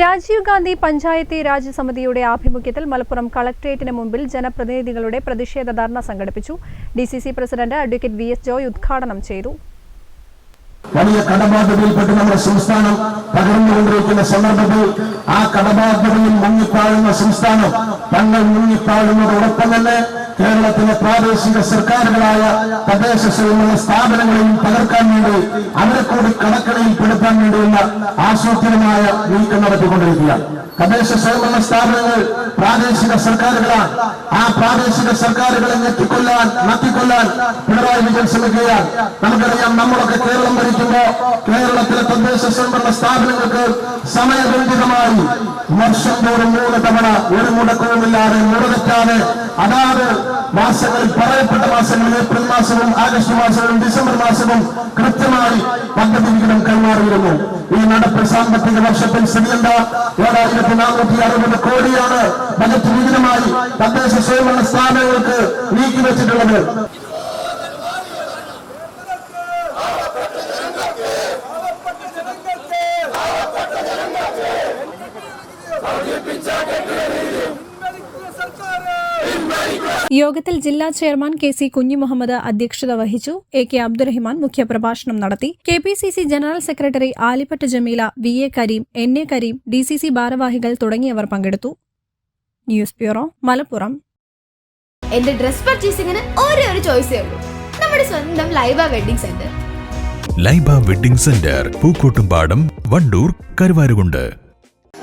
Rajiv Gandhi Panchayati Raj സമിതിയുടെ ആഭിമുഖ്യത്തിൽ മലപ്പുറം കളക്ടറേറ്റിന് മുമ്പിൽ ജനപ്രതിനിധികളുടെ പ്രതിഷേധ ധർണ സംഘടിപ്പിച്ചു. D C C president advocate V S Joy ഉദ്ഘാടനം ചെയ്തു. വലിയ കടബാധ്യതയിൽപ്പെട്ട് നമ്മുടെ സംസ്ഥാനം തകർന്നുകൊണ്ടിരിക്കുന്ന സന്ദർഭത്തിൽ ആ കടബാധ്യതയിൽ മുങ്ങിത്താഴുന്ന സംസ്ഥാനം തങ്ങൾ മുങ്ങിത്താഴുന്നതോടൊപ്പം തന്നെ കേരളത്തിലെ പ്രാദേശിക സർക്കാരുകളായ തദ്ദേശ സ്വയംഭരണ സ്ഥാപനങ്ങളെയും തകർക്കാൻ വേണ്ടി അവരെ കൂടി കടക്കണയിൽ പെടുത്താൻ വേണ്ടിയുള്ള ആസൂത്രിതമായ നീക്കം നടത്തിക്കൊണ്ടിരിക്കുകയാണ്. തദ്ദേശ സ്വയംഭരണ സ്ഥാപനങ്ങൾ പ്രാദേശിക സർക്കാരുകളാണ്. ആ പ്രാദേശിക സർക്കാരുകളെ ഞെട്ടിക്കൊല്ലാൻ നത്തിക്കൊല്ലാൻ പിണറായി വിജയൻ ശ്രമിക്കുകയാണ്. നമുക്കറിയാം നമ്മളൊക്കെ കേരളം ഭരിക്കുമ്പോ കേരളത്തിലെ തദ്ദേശ സ്വയംഭരണ സ്ഥാപനങ്ങൾക്ക് സമയബന്ധിതമായി വർഷം തോറും മൂന്ന് തവണ ഒരു മുടക്കവുമില്ലാതെ മുടക്കാതെ അതാത് മാസങ്ങളിൽ പറയപ്പെട്ട മാസങ്ങളിൽ ഏപ്രിൽ മാസവും ആഗസ്റ്റ് മാസവും ഡിസംബർ മാസവും കൃത്യമായി പദ്ധതി കൈമാറിയിരുന്നു. ഈ നടപ്പ് സാമ്പത്തിക വർഷത്തിൽ സ്ഥിതിയന്ത ഏഴായിരത്തി നാനൂറ്റി അറുപത് കോടിയാണ് ബജറ്റ് വിഹിതമായി തദ്ദേശ സ്വയംഭരണ സ്ഥാപനങ്ങൾക്ക് നീക്കിവെച്ചിട്ടുള്ളത് യോഗത്തിൽ ജില്ലാ ചെയർമാൻ കെ സി കുഞ്ഞിമുഹമ്മദ് അധ്യക്ഷത വഹിച്ചു. എ കെ അബ്ദുറഹിമാൻ മുഖ്യപ്രഭാഷണം നടത്തി. K P C C general secretary Alippatt Jameela V A Kareem N A Kareem D C C ഭാരവാഹികൾ തുടങ്ങിയവർ പങ്കെടുത്തു. News bureau Malappuram. എന്റെ ഡ്രസ് പർച്ചേസിംഗിന് ഒരേ ഒരു ചോയ്സേ ഉള്ളൂ. നമ്മുടെ സ്വന്തം Laiba wedding centre. Laiba wedding centre Pookkottumpadam Wandoor Karuvarakundu.